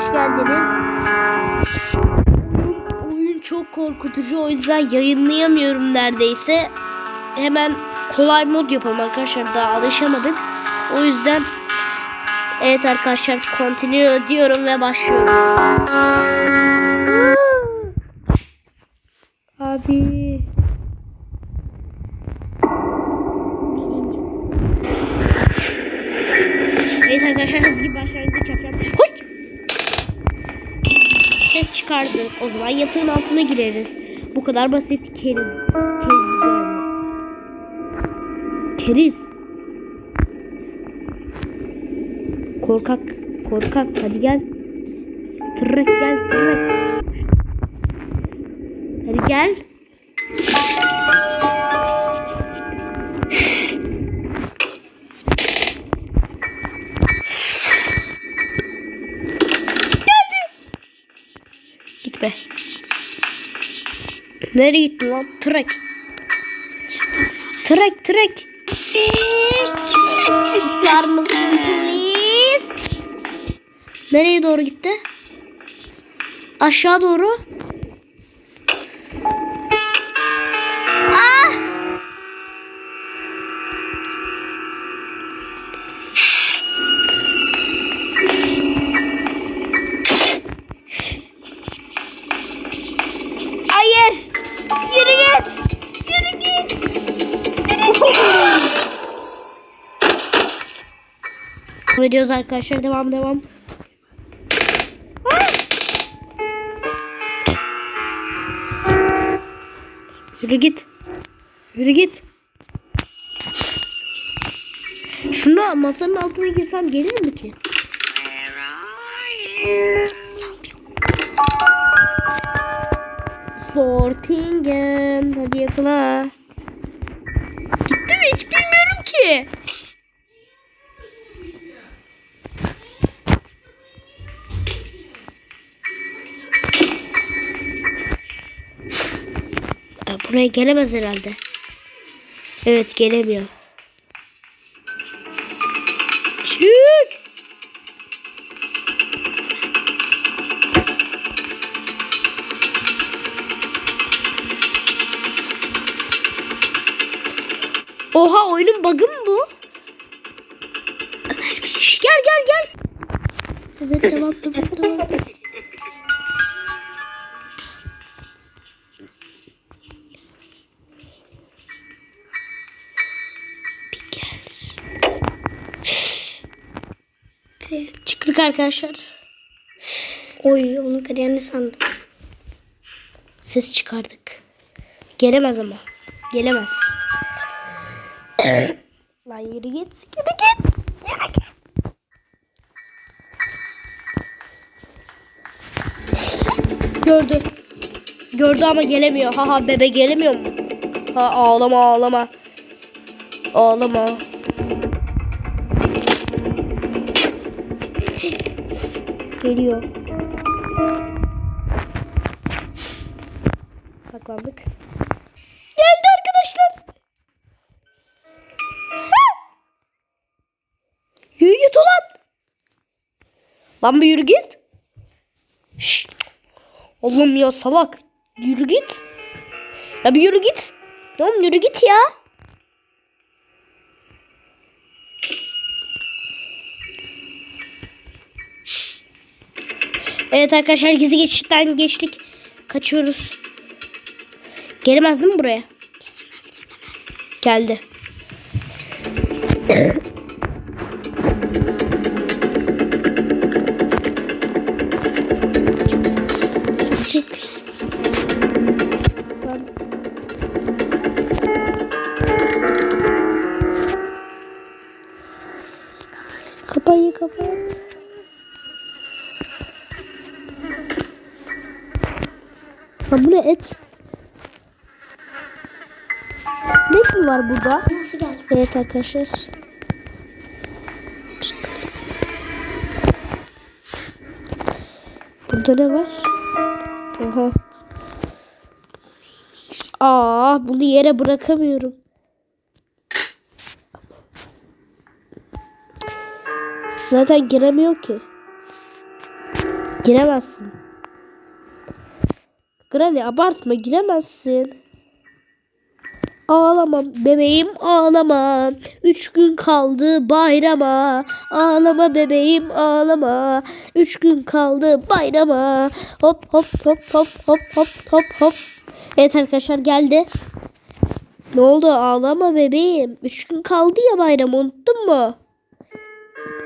hoş geldiniz. Oyun çok korkutucu o yüzden yayınlayamıyorum neredeyse. Hemen kolay mod yapalım arkadaşlar daha alışamadık. O yüzden evet arkadaşlar continue diyorum ve başlıyoruz. Abi. Çıkardı. O zaman yatağın altına gireriz. Bu kadar basit. Keriz. Keriz. Keriz. Korkak. Korkak. Hadi gel. Tırrek gel. Tırrek. Hadi gel. Gitme. Nereye gittin lan? Trek. Trek trek. Susar mısın please? Nereye doğru gitti? Aşağı doğru. Devam ediyoruz arkadaşlar. Devam devam. Yürü git. Yürü git. Şunu masanın altına girsem gelir mi ki? Sortingen. Hadi yakala. Gitti mi? Hiç bilmiyorum ki. Buraya gelemez herhalde. Evet gelemiyor. Çık. Oha oyunun bug'ı mı bu? Şş, Gel gel gel. Evet tamam tamam tamam. Arkadaşlar. Oy onu kıryanı sandım. Ses çıkardık. Gelemez ama. Gelemez. Lan yürü git. Yürü git. Yürü git. Gördü. Gördü ama gelemiyor. Haha bebe gelemiyor mu? Ha ağlama ağlama. Ağlama. Geliyor. Saklandık. Geldi arkadaşlar. Yürü git ulan. Lan bir yürü git. Şşt. Oğlum ya salak. Yürü git. Ya bir yürü git. Oğlum yürü git ya. Evet arkadaşlar gizli geçitten geçtik. Kaçıyoruz. Gelemez değil mi buraya? Geldi. Lan bu ne et? Sinek mi var burada? Nasıl gelsin? Evet arkadaşlar. Burada ne var? Oha. Aa, bunu yere bırakamıyorum. Zaten giremiyor ki. Giremezsin. Granny abartma giremezsin. Ağlama bebeğim ağlama. Üç gün kaldı bayrama. Ağlama bebeğim ağlama. Üç gün kaldı bayrama. Hop hop hop hop hop hop hop hop. Evet arkadaşlar geldi. Ne oldu ağlama bebeğim. Üç gün kaldı ya bayram unuttun mu?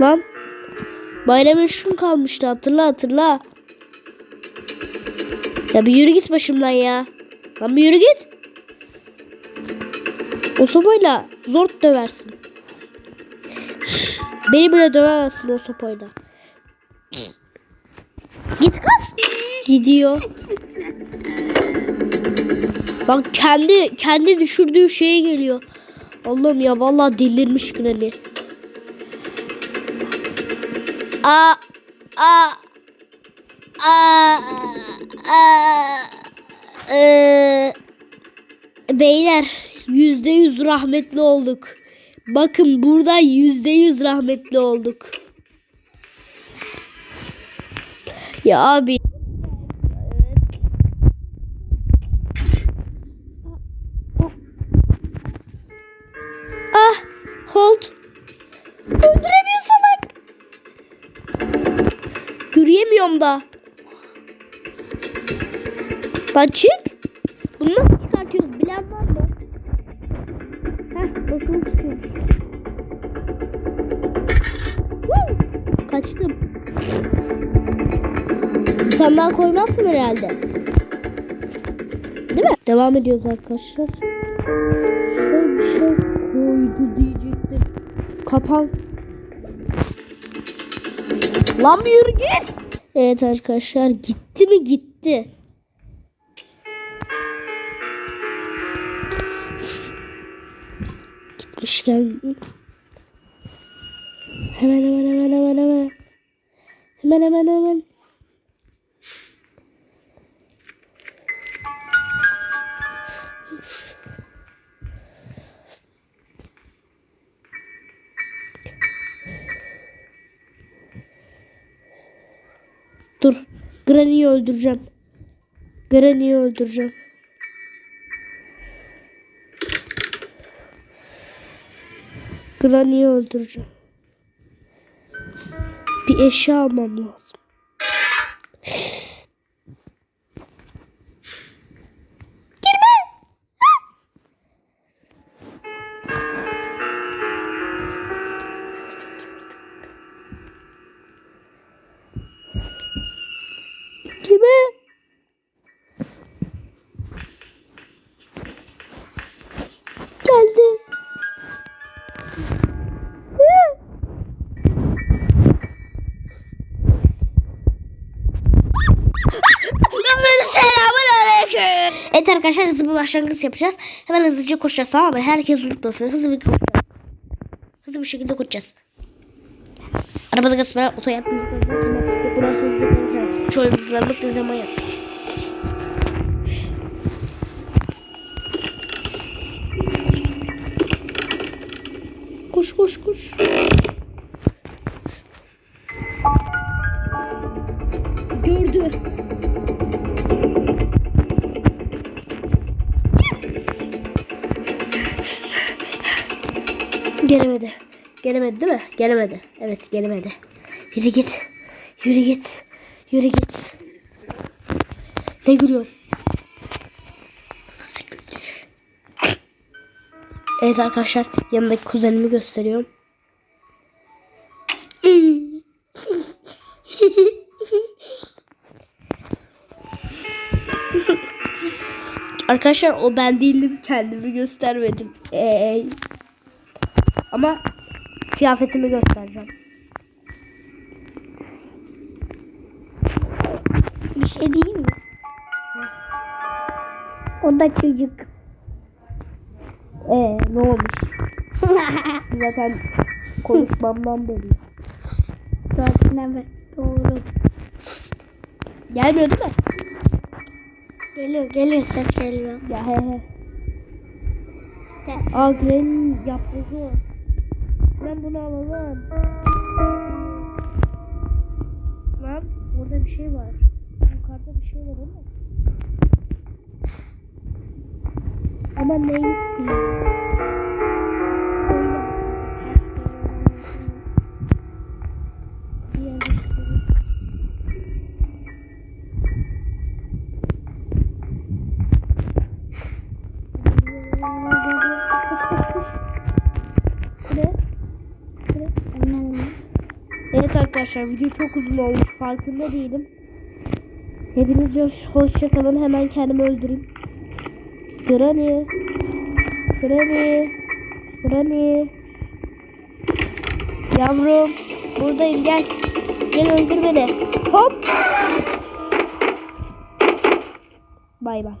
Lan. Bayram üç gün kalmıştı hatırla hatırla. Ya bir yürü git başımdan ya. Lan bir yürü git. O sopayla zor döversin. Beni bile dövemezsin o sopayla. Git kız. Gidiyor. Bak kendi kendi düşürdüğü şeye geliyor. Allah'ım ya vallahi delirmiş Granny. Aa, aa, aa, ee, beyler yüzde yüz rahmetli olduk. Bakın burada yüzde yüz rahmetli olduk. Ya abi. Ah, hold. Öldüremiyor salak. Yürüyemiyorum da. Lan çık. Bunu nasıl çıkartıyoruz bilen var mı? Heh basılı tutuyormuş. Woo! Kaçtım. Daha koymazsın herhalde. Değil mi? Devam ediyoruz arkadaşlar. Şöyle bir şey koydu diyecektim. Kapan. Lan bir yürü git. Evet arkadaşlar gitti mi gitti. Gitmişken hemen hemen hemen hemen hemen hemen hemen hemen Dur. Granny'yi öldüreceğim. Granny'yi öldüreceğim. Granny'yi öldüreceğim. Bir eşya almam lazım. Arkadaşlar hızlı bir başlangıç yapacağız. Hemen hızlıca koşacağız tamam mı? Herkes unutmasın. Hızlı bir koşacağız. Hızlı bir şekilde koşacağız. Arabada gaz ben otoya konuşacağım. Şöyle hızlanmak ne zaman yap. Gelemedi. Gelemedi değil mi? Gelemedi. Evet gelemedi. Yürü git. Yürü git. Yürü git. Ne gülüyorsun? Nasıl gülüyor? Evet arkadaşlar yanındaki kuzenimi gösteriyorum. Arkadaşlar o ben değildim kendimi göstermedim. Ee, ama kıyafetimi göstereceğim. Bir şey değil mi? O da çocuk. Ee ne olmuş? Zaten konuşmamdan belli. Zaten evet doğru. Gelmiyor değil mi? Geliyor geliyor ses geliyor. Ya he he. Gel. Aa Granny'nin Ben bunu alalım. Lan orada bir şey var. Yukarıda bir şey var ama. Ama neyse. Arkadaşlar video çok uzun olmuş farkında değilim. Hepiniz hoşça kalın hemen kendimi öldüreyim. Granny. Granny. Granny. Yavrum buradayım gel. Gel öldür beni. Hop. Bay bay.